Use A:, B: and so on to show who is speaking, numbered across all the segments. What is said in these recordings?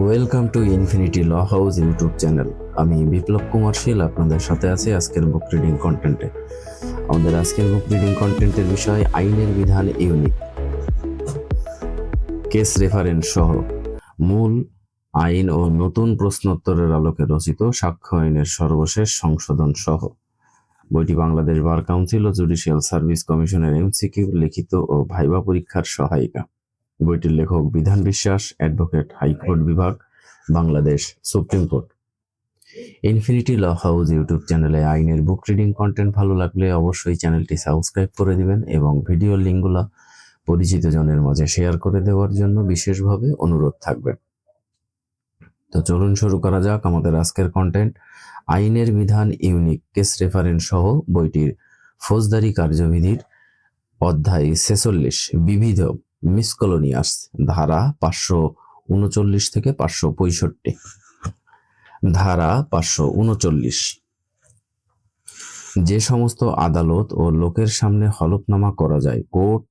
A: Welcome to infinity law house YouTube channel আমি বিপ্লব কুমার শীল, আপনাদের সাথে আছি আজকের বুক রিডিং কন্টেন্টে আমাদের আজকের বুক রিডিং কন্টেন্টের বিষয় আইনের বিধান ইউনিক কেস রেফারেন্স সহ। মূল আইন ও নতুন প্রশ্নোত্তরের আলোকে রচিত সাক্ষ্য আইনের সর্বশেষ সংশোধন সহ। বইটি বাংলাদেশ বার কাউন্সিল ও জুডিশিয়াল সার্ভিস কমিশনের এমসিকিউ লিখিত ও ভাইবা পরীক্ষার সহায়িকা। বইটির লেখক বিধান বিশ্বাস, অ্যাডভোকেট হাইকোর্ট বিভাগ, Bangladesh supreme court. Infinity law house YouTube চ্যানেলে আইনের বুক রিডিং কন্টেন্ট ভালো লাগলে অবশ্যই চ্যানেলটি সাবস্ক্রাইব করে দিবেন এবং ভিডিও লিঙ্কগুলো পরিচিত জনের মাঝে শেয়ার করে দেওয়ার জন্য বিশেষভাবে অনুরোধ থাকবে। তো চলুন শুরু করা যাক আমাদের আজকের কন্টেন্ট। আইনের বিধান, ইউনিক কেস রেফারেন্স সহ বইটির ফৌজদারি কার্যবিধির অধ্যায় ছেচল্লিশ, বিবিধ মিসকলোনিয়াস ধারা পাঁচশো উনচল্লিশ থেকে পাঁচশো পঁয়ষট্টি। ধারা পাঁচশো উনচল্লিশ। যে সমস্ত আদালত ও লোকের সামনে হলফনামা করা যায়, court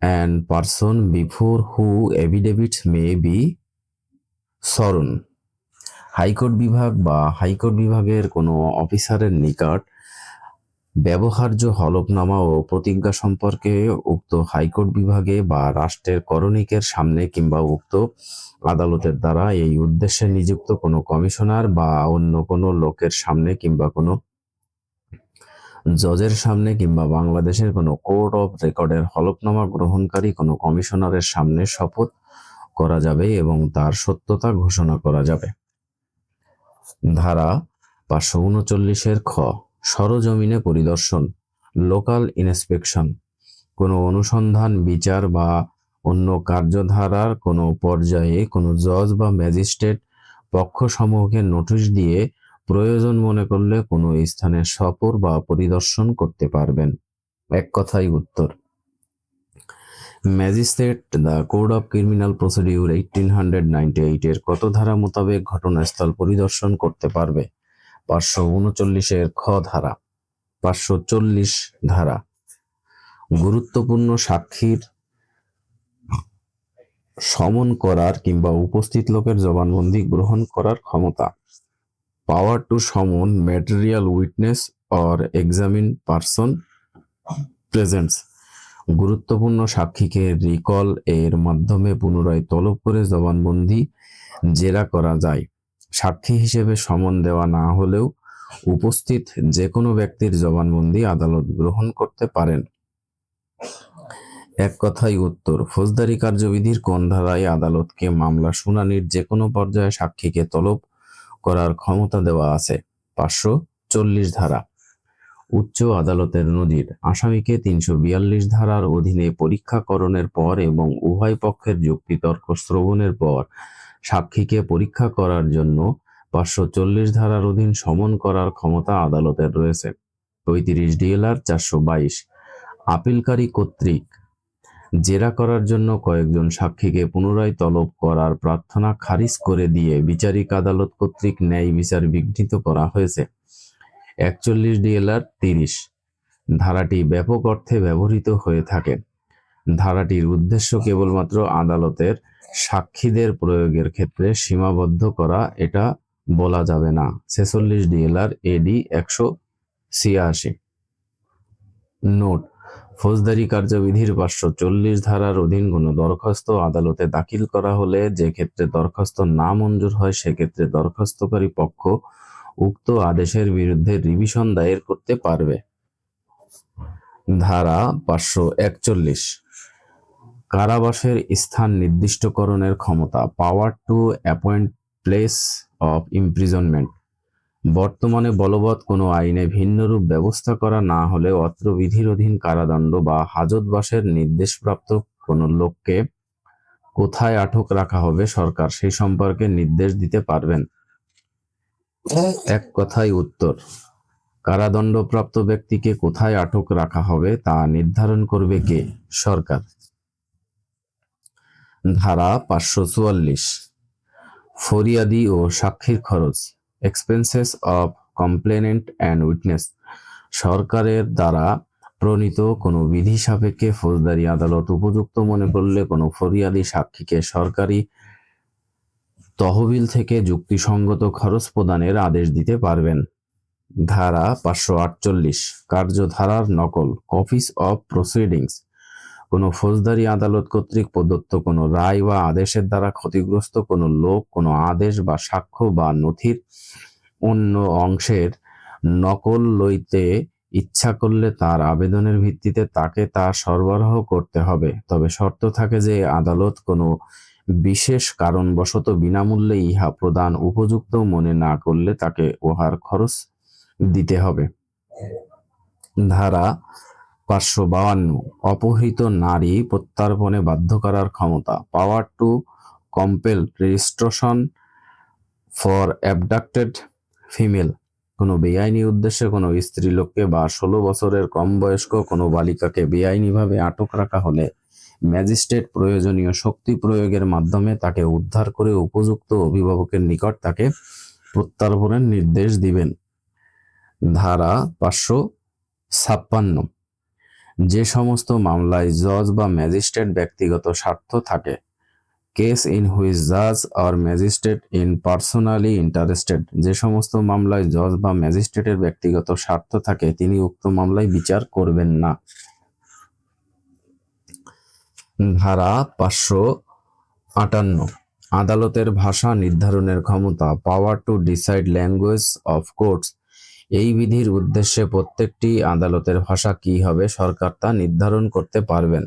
A: and person before who affidavit may be sworn. High court বিভাগ বা হাইকোর্ট বিভাগের কোনো অফিসারের নিকট ব্যবহার্য হলফনামা ও প্রতিজ্ঞা সম্পর্কে উক্ত হাইকোর্ট বিভাগে বা রাষ্ট্রের করণিকের সামনে কিংবা উক্ত আদালতের দ্বারা এই উদ্দেশ্যে নিযুক্ত কোনো কমিশনার বা অন্য কোনো লোকের সামনে কিংবা কোনো জজের সামনে কিংবা বাংলাদেশের কোনো কোর্ট অফ রেকর্ডের হলফনামা গ্রহণকারী কোনো কমিশনারের সামনে শপথ করা যাবে এবং তার সত্যতা ঘোষণা করা যাবে। ধারা পাঁচশো উনচল্লিশের খ। সরজমিনে পরিদর্শন, লোকাল ইন্সপেকশন। কোনো অনুসন্ধান, বিচার বা অন্য কার্যধারার কোনো পর্যায়ে কোনো জজ বা ম্যাজিস্ট্রেট পক্ষসমূহকে নোটিশ দিয়ে প্রয়োজন মনে করলে কোনো স্থানে সফর বা পরিদর্শন করতে পারবেন। এক কথাই উত্তর। Magistrate, the code of criminal procedure eighteen hundred ninety এইটের কত ধারা মোতাবেক ঘটনাস্থল পরিদর্শন করতে পারবে? পাঁচশো উনচল্লিশের খ ধারা, পাঁচশো চল্লিশ ধারা। গুরুত্বপূর্ণ সাক্ষীর সমন করার কিংবা উপস্থিত লোকের জবানবন্দি গ্রহণ করার ক্ষমতা। Power to summon material witness or examine person presents গুরুত্বপূর্ণ সাক্ষীকে রিকল এর মাধ্যমে পুনরায় তলব করে জবানবন্দি জেরা করা যায়। সাক্ষী হিসেবে সমন দেওয়া না হলেও উপস্থিত যে কোনো ব্যক্তির জবানবন্দি আদালত গ্রহণ করতে পারেন। এক কথাই উত্তর, ফৌজদারি কার্যবিধির কোন ধারায় আদালতকে মামলা শুনানির যে কোনো পর্যায়ে সাক্ষীকে তলব করার ক্ষমতা দেওয়া আছে? পাঁচশো চল্লিশ ধারা। উচ্চ আদালতের নজির, আসামিকে তিনশো বিয়াল্লিশ ধারার অধীনে পরীক্ষাকরণের পর এবং উভয় পক্ষের যুক্তিতর্ক শ্রবণের পর সাক্ষীকে পরীক্ষা করার জন্য পাঁচশো চল্লিশ ধারার অধীন সমন করার ক্ষমতা আদালতের রয়েছে। পঁয়ত্রিশ ডিএলআর চারশো বাইশ। আপিলকারী কর্তৃক জেরা করার জন্য কয়েকজন সাক্ষীকে পুনরায় তলব করার প্রার্থনা খারিজ করে দিয়ে বিচারিক আদালত কর্তৃক ন্যায় বিচার বিঘ্নিত করা হয়েছে। একচল্লিশ ডিএলআর তিরিশ। ধারাটি ব্যাপক অর্থে ব্যবহৃত হয়ে থাকে। ধারাটির উদ্দেশ্য কেবলমাত্র আদালতের সাক্ষীদের প্রয়োগের ক্ষেত্রে সীমাবদ্ধ করা, এটা বলা যাবে না। ছেচল্লিশ ডিএলআর এডি একশো ছিয়াশি। নোট, ফৌজদারি কার্যবিধির পাঁচশো চল্লিশ ধারার অধীন কোনো দরখাস্ত আদালতে দাখিল করা হলে যে ক্ষেত্রে দরখাস্ত না মঞ্জুর হয় সেক্ষেত্রে দরখাস্তকারী পক্ষ উক্ত আদেশের বিরুদ্ধে রিভিশন দায়ের করতে পারবে। ধারা পাঁচশো একচল্লিশ। কারাবাসের স্থান নির্দিষ্টকরণের ক্ষমতা power to appoint place of imprisonment বর্তমানে বলবৎ কোনো আইনে ভিন্নরূপ ব্যবস্থা করা না হলে অত্র বিধির অধীন কারাদণ্ড বা হাজতবাসের নির্দেশপ্রাপ্ত কোনো লোককে কোথায় আটক রাখা হবে সরকার সেই সম্পর্কে নির্দেশ দিতে পারবেন। এক কথায় উত্তর, কারাদণ্ডপ্রাপ্ত ব্যক্তিকে কোথায় আটক রাখা হবে তা নির্ধারণ করবে কে? সরকার। ধারা পাঁচশো চুয়াল্লিশ। ফরিয়াদি ও সাক্ষীর খরচ expenses of complainant and witness সরকারের দ্বারা প্রণীত কোনো বিধি সাপেক্ষে ফৌজদারি আদালত উপযুক্ত মনে করলে কোনো ফরিয়াদি সাক্ষীকে সরকারি তহবিল থেকে যুক্তিসঙ্গত খরচ প্রদানের আদেশ দিতে পারবেন। ধারা পাঁচশো আটচল্লিশ, কার্যধারার নকল কপিস অফ প্রসিডিংস কোনো ফৌজদারি আদালত কর্তৃক প্রদত্ত কোনো রায় বা আদেশের দ্বারা ক্ষতিগ্রস্ত কোনো লোক, কোনো আদেশ বা সাক্ষ্য বা নথির অন্য অংশের নকল লইতে ইচ্ছা করলে তার আবেদনের ভিত্তিতে তাকে তা সরবরাহ করতে হবে। তবে শর্ত থাকে যে, আদালত কোনো বিশেষ কারণবশত বিনামূল্যে ইহা প্রদান উপযুক্ত মনে না করলে তাকে উহার খরচ দিতে হবে। ধারা পাঁচশো বাউান্ন অপহৃত নারী প্রত্যার্পণে বাধ্য করার ক্ষমতা। Power to compel registration for abducted female কোনো বেআইনি উদ্দেশ্যে কোনো স্ত্রীলোককে বা ষোলো বছরের কম বয়স্ক কোনো বালিকাকে বেআইনিভাবে আটক রাখা হলে ম্যাজিস্ট্রেট প্রয়োজনীয় শক্তি প্রয়োগের মাধ্যমে তাকে উদ্ধার করে উপযুক্ত অভিভাবকের নিকট তাকে প্রত্যার্পণের নির্দেশ দিবেন। ধারা পাঁচশো ছাপ্পান্ন। যে সমস্ত মামলায় জজ বা ম্যাজিস্ট্রেট ব্যক্তিগত স্বার্থ থাকে। কেস ইন হুইচ জাজ or magistrate in personally interested. যে সমস্ত মামলায় জজ বা ম্যাজিস্ট্রেটের ব্যক্তিগত স্বার্থ থাকে, তিনি উক্ত মামলায় বিচার করবেন না। ধারা পাঁচশো আটান্ন। আদালতের ভাষা নির্ধারণের ক্ষমতা power to decide language of courts এই বিধির উদ্দেশ্যে প্রত্যেকটি আদালতের ভাষা কি হবে সরকার তা নির্ধারণ করতে পারবেন।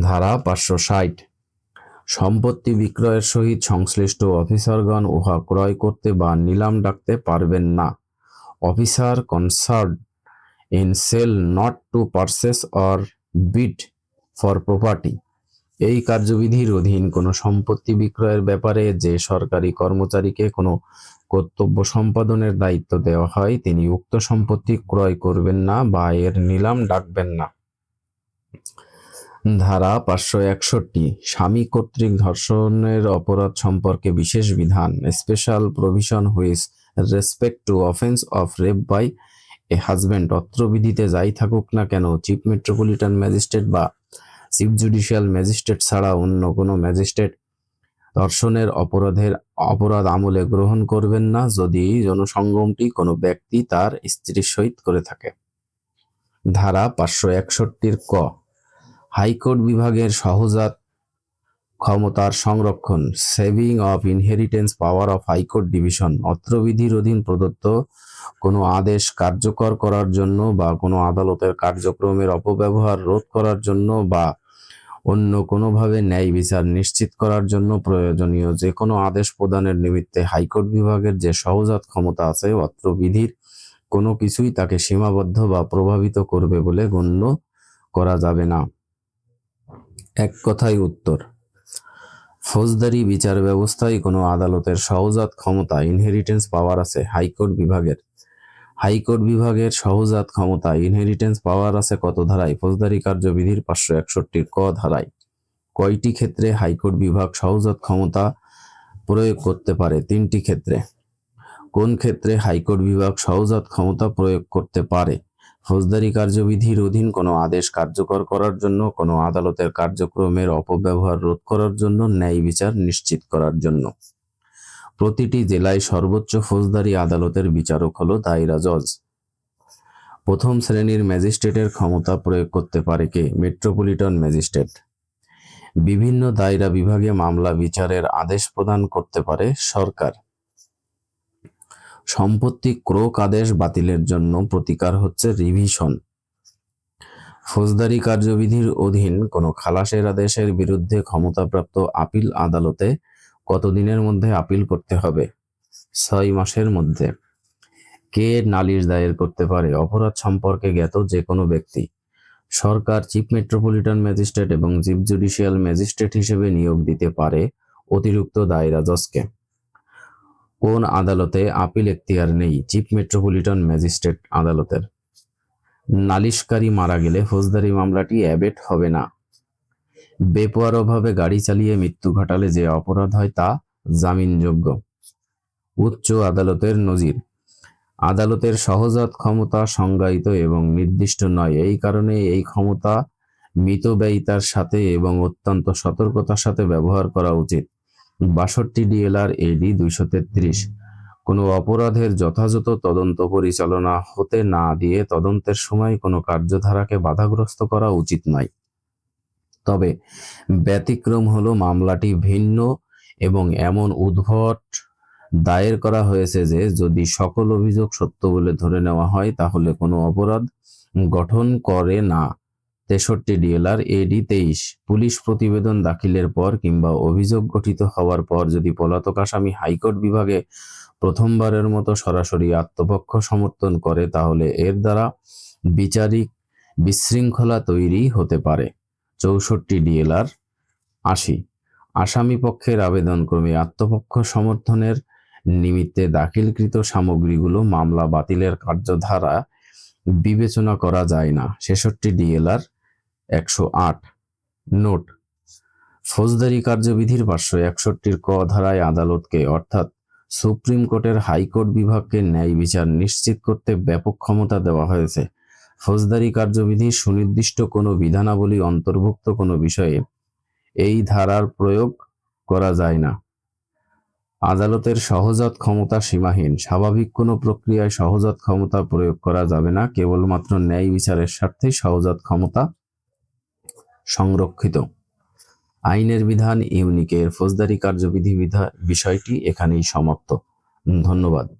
A: ধারা পাঁচশো ষাট। সম্পত্তি বিক্রয়ের সহিত সংশ্লিষ্ট অফিসারগণ উহা ক্রয় করতে বা নিলাম ডাকতে পারবেন না। Officer concerned in sale not to purchase or bid for property. এই কার্যবিধির অধীন কোনো সম্পত্তি বিক্রয়ের ব্যাপারে যে সরকারি কর্মচারীকে কোনো কর্তব্য সম্পাদনের দায়িত্ব দেওয়া হয়, তিনি উক্ত সম্পত্তি ক্রয় করবেন না বা এর নিলাম ডাকবেন না। ধারা পাঁচশো একষট্টি, স্বামী কর্তৃক ধর্ষণের অপরাধ সম্পর্কে বিশেষ বিধান special provision with respect to offence of rape by a husband অত্র বিধিতে যাই থাকুক না কেন চিফ মেট্রোপলিটন ম্যাজিস্ট্রেট বা চিফ জুডিশিয়াল ম্যাজিস্ট্রেট ছাড়া অন্য কোনো ম্যাজিস্ট্রেট ধর্ষণের অপরাধের অপরাধ আমলে গ্রহণ করবেন না যদি জনসংগমটি কোনো ব্যক্তি তার স্ত্রীর সহিত করে থাকে। ধারা পাঁচশো একষট্টির ক। হাইকোর্ট বিভাগের সহজাত ক্ষমতার সংরক্ষণ saving of inheritance power of high court division অত্র বিধির অধীন প্রদত্ত কোনো আদেশ কার্যকর করার জন্য বা কোনো আদালতের কার্যক্রমের অপব্যবহার রোধ করার জন্য বা অন্য কোনোভাবে ন্যায় বিচার নিশ্চিত করার জন্য প্রয়োজনীয় যে কোনো আদেশ প্রদানের নিমিত্তে হাইকোর্ট বিভাগের যে সহজাত ক্ষমতা আছে, অত্র বিধির কোনো কিছুই তাকে সীমাবদ্ধ বা প্রভাবিত করবে বলে গণ্য করা যাবে না। এক কথায় উত্তর, ফৌজদারি বিচার ব্যবস্থায় কোনো আদালতের সহজাত ক্ষমতা ইনহেরিটেন্স পাওয়ার আছে হাইকোর্ট বিভাগের। হাইকোর্ট বিভাগের সহজাত ক্ষমতা ইনহেরিটেন্স পাওয়ার আছে কত ধারায়? ফৌজদারি কার্যবিধির পাঁচশো একষট্টির ক ধারায়। কয়টি ক্ষেত্রে হাইকোর্ট বিভাগ সহজাত ক্ষমতা প্রয়োগ করতে পারে? তিনটি ক্ষেত্রে। কোন ক্ষেত্রে হাইকোর্ট বিভাগ সহজাত ক্ষমতা প্রয়োগ করতে পারে? ফৌজদারি কার্যবিধির অধীন কোনো আদেশ কার্যকর করার জন্য, কোনো আদালতের কার্যক্রমের অপব্যবহার রোধ করার জন্য, ন্যায় বিচার নিশ্চিত করার জন্য। প্রতিটি জেলায় সর্বোচ্চ ফৌজদারি আদালতের বিচারক হলো দায়রা জজ। প্রথম শ্রেণির ম্যাজিস্ট্রেটের ক্ষমতা প্রয়োগ করতে পারে কে? Metropolitan magistrate. বিভিন্ন দায়রা বিভাগে মামলা বিচারের আদেশ প্রদান করতে পারে সরকার। সম্পত্তি ক্রোক আদেশ বাতিলের জন্য প্রতিকার হচ্ছে রিভিশন। ফৌজদারি কার্যবিধির অধীন কোনো খালাসের আদেশের বিরুদ্ধে ক্ষমতাপ্রাপ্ত আপিল আদালতে কতদিনের মধ্যে আপিল করতে হবে? ছয় মাসের মধ্যে। কে নালিশ দায়ের করতে পারে? অপরাধ সম্পর্কে জ্ঞাত যে কোনো ব্যক্তি। সরকার চিফ মেট্রোপলিটন ম্যাজিস্ট্রেট এবং চিফ জুডিশিয়াল ম্যাজিস্ট্রেট হিসেবে নিয়োগ দিতে পারে অতিরিক্ত দায়রা জজকে কোন আদালতে আপিল এখতিয়ার নেই চিফ মেট্রোপলিটন ম্যাজিস্ট্রেট আদালতের? নালিশকারী মারা গেলে ফৌজদারি মামলাটি অ্যাবেট হবে না। বেপরোয়াভাবে গাড়ি চালিয়ে মৃত্যু ঘটালে যে অপরাধ হয় তা জামিনযোগ্য। উচ্চ আদালতের নজির। আদালতের সহজাত ক্ষমতা সংজ্ঞায়িত এবং নির্দিষ্ট নয়। এই কারণে এই ক্ষমতা মিতব্যয়িতার সাথে এবং অত্যন্ত সতর্কতার সাথে ব্যবহার করা উচিত। বাষট্টি ডিএলআর এডি দুইশো তেত্রিশ। কোনো অপরাধের যথাযথ তদন্ত পরিচালনা হতে না দিয়ে তদন্তের সময় কোনো কার্যধারাকে বাধাগ্রস্ত করা উচিত নয়। তবে ব্যতিক্রম হলো মামলাটি ভিন্ন এবং এমন উদ্ভট দায়ের করা হয়েছে যে যদি সকল অভিযোগ সত্য বলে ধরে নেওয়া হয়, তাহলে কোনো অপরাধ গঠন করে না। তেষট্টি ডিএলআর এডি তেইশ। পুলিশ প্রতিবেদন দাখিলের পর কিংবা অভিযোগ গঠিত হওয়ার পর যদি পলাতক আসামি হাইকোর্ট বিভাগে প্রথমবারের মতো সরাসরি আত্মপক্ষ সমর্থন করে, তাহলে এর দ্বারা বিচারিক বিশৃঙ্খলা তৈরি হতে পারে। চৌষট্টি ডিএলআর আশি। আসামি পক্ষের আবেদনক্রমে আত্মপক্ষ সমর্থনের নিমিত্তে দাখিলকৃত সামগ্রীগুলো মামলা বাতিলের কার্যধারা বিবেচনা করা যায় না। ছেষট্টি ডিএলআর একশো আট। নোট, ফৌজদারি কার্যবিধির পাঁচশো একষট্টির ক ধারায় আদালতকে, অর্থাৎ সুপ্রিম কোর্টের হাইকোর্ট বিভাগকে ন্যায় বিচার নিশ্চিত করতে ব্যাপক ক্ষমতা দেওয়া হয়েছে। ফৌজদারি কার্যবিধি সুনির্দিষ্ট কোনো বিধানাবলী অন্তর্ভুক্ত কোনো বিষয়ে এই ধারার প্রয়োগ করা যায় না। আদালতের সহজাত ক্ষমতা সীমাহীন। স্বাভাবিক কোনো প্রক্রিয়ায় সহজাত ক্ষমতা প্রয়োগ করা যাবে না। কেবলমাত্র ন্যায় বিচারের স্বার্থে সহজাত ক্ষমতা সংরক্ষিত। আইনের বিধান ইউনিকের ফৌজদারি কার্যবিধি বিধা বিষয়টি এখানেই সমাপ্ত। ধন্যবাদ।